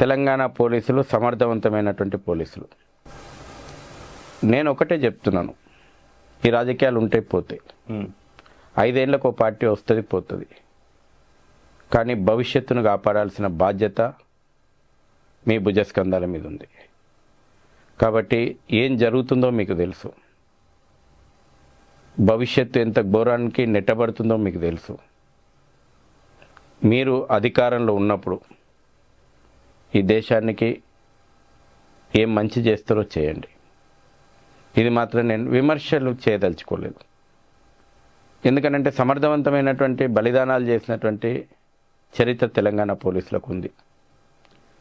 తెలంగాణ పోలీసులు సమర్థవంతమైనటువంటి పోలీసులు. నేను ఒకటే చెప్తున్నాను. ఈ రాజకీయాలు ఉంటాయి పోతాయి. ఐదేళ్ళకు ఒక పార్టీ వస్తుంది పోతుంది. కానీ భవిష్యత్తును కాపాడాల్సిన బాధ్యత మీ భుజస్కంధాల మీద ఉంది కాబట్టి ఏం జరుగుతుందో మీకు తెలుసు. భవిష్యత్తు ఎంత ఘోరానికి నెట్టబడుతుందో మీకు తెలుసు. మీరు అధికారంలో ఉన్నప్పుడు ఈ దేశానికి ఏం మంచి చేస్తారో చేయండి. ఇది మాత్రం నేను విమర్శలు చేయదలుచుకోలేదు. ఎందుకనంటే సమర్థవంతమైనటువంటి బలిదానాలు చేసినటువంటి చరిత్ర తెలంగాణ పోలీసులకు ఉంది.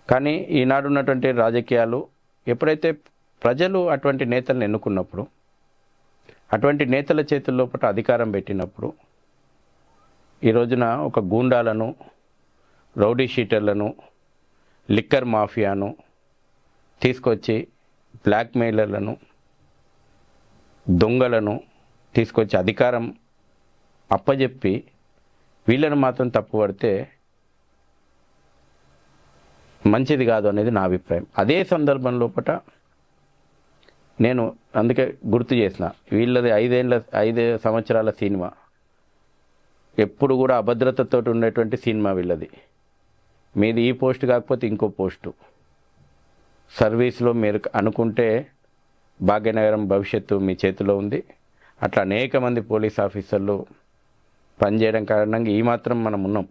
కానీ ఈనాడు ఉన్నటువంటి రాజకీయాలు ఎప్పుడైతే ప్రజలు అటువంటి నేతలను ఎన్నుకున్నప్పుడు అటువంటి నేతల చేతుల్లో పట్ల అధికారం పెట్టినప్పుడు ఈ రోజున ఒక గూండాలను రౌడీ షీటర్లను లిక్కర్ మాఫియాను తీసుకొచ్చి బ్లాక్మెయిలర్లను దొంగలను తీసుకొచ్చి అధికారం అప్పజెప్పి వీళ్ళను మాత్రం తప్పుపడితే మంచిది కాదు అనేది నా అభిప్రాయం. అదే సందర్భం లోపల నేను అందుకే గుర్తు చేసిన వీళ్ళది ఐదేళ్ళ ఐదు సంవత్సరాల సినిమా. ఎప్పుడు కూడా అభద్రతతో ఉండేటువంటి సినిమా వీళ్ళది. మీది ఈ పోస్ట్ కాకపోతే ఇంకో పోస్టు. సర్వీస్లో మీరు అనుకుంటే భాగ్యనగరం భవిష్యత్తు మీ చేతిలో ఉంది. అట్లా అనేక మంది పోలీస్ ఆఫీసర్లు పనిచేయడం కారణంగా ఈ మాత్రం మనం ఉన్నాం.